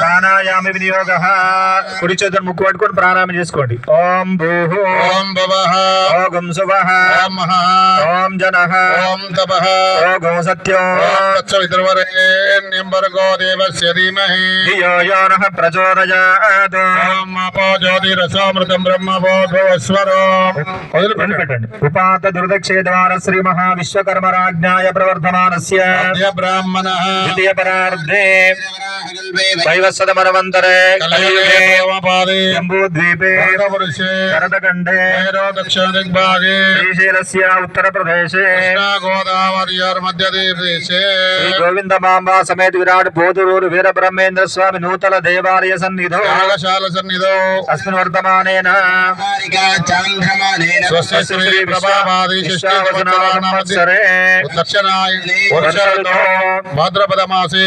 ప్రాణాయామ వినియోగ. కుడి చేతులు ముక్కు పట్టుకొని ప్రాణాయామం చేసుకోండి. ఓం భూహు. ఓం భవః. ఓం శుభ ఓం మహా. ఓం జన ఓం తపః ఓం సత్యం ఓం తత్సవితుర్వరేణ్యం భర్గో దేవస్య ధీమహి ధియో యో నః ప్రచోదయాత్ ఓం అపో జ్యోతిరసామృతం బ్రహ్మ భోస్వరో మొదలు పెట్టండి. ఉపాత దుర్దక్షే ద్వార శ్రీ మహా విశ్వకర్మ రాజ్ఞాయ ప్రవర్ధమానస్య అద్య బ్రాహ్మణ। ద్వితీయ పరార్ధే। కలియుగే కలయుగేపాదే జంబూద్వీపే పురుషే భరతఖండే దక్షిణ దిగ్భాగే శ్రీశైలస్య ఉత్తరప్రదేశే. కృష్ణా గోదావరియోర్ మధ్యదేశే. శ్రీ గోవిందమాంబా సమేత విరాట్ బోధురూరు వీర బ్రహ్మేంద్ర స్వామి నూతన దేవాలయ సన్నిధో. యాగశాల సన్నిధో. అస్మిన్ శ్రీ దక్షిణాయ భాద్రపద మాసే.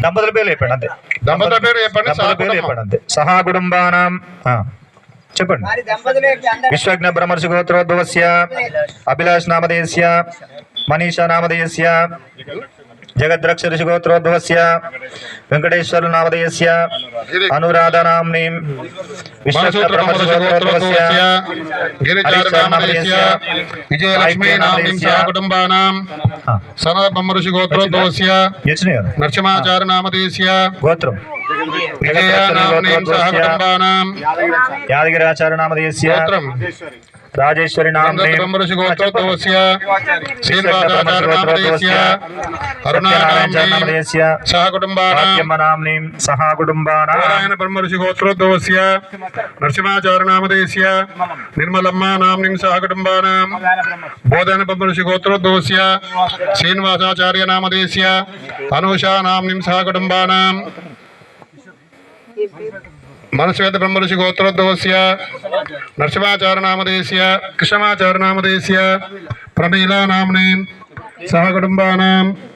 దంపతుల పేర్లు చెప్పండి అంతే దంపతుల పేరు చెప్పండి దంపతుల చెప్పండి అంతే సహా కుటుంబానాం చెప్పండి విశ్వజ్ఞ బ్రహ్మర్షి గోత్రోద్భవస్య అభిలాష్ నామధేయస్య మనీషా నామధేయస్య జగద్రక్ష ఋషి గోత్రోద్భవస్య వెంకటేశ్వర నామధేయస్య అనురాధ నామ్ని గోత్రోద్భవస్య కుటుంబానాం సనద బ్రహ్మర్షి గోత్రోద్భవస్య వచ్చినాయి కదా నరసింహాచార్య నామదేశ్య గోత్రం విజయ నామ్నీం సహ కుటుంబానాం యాదగిరి ఆచార్య నామధేయస్య గోత్రం రాజేశ్వరి నామ్ని బ్రహ్మర్షి గోత్రోద్భవస్య శ్రీనివాసాచార్య నామదేశ్య అరుణా నామ్నీం నామధేయస్య సహ కుటుంబానాం వాక్యమ్మ నామ్ని సహా కుటుంబానా. నారాయణ బ్రహ్మర్షి గోత్రోద్భవస్య నరసింహాచార్య నామదేశ్య నిర్మలమ్మ నామ్నిం సహ కుటుంబానాం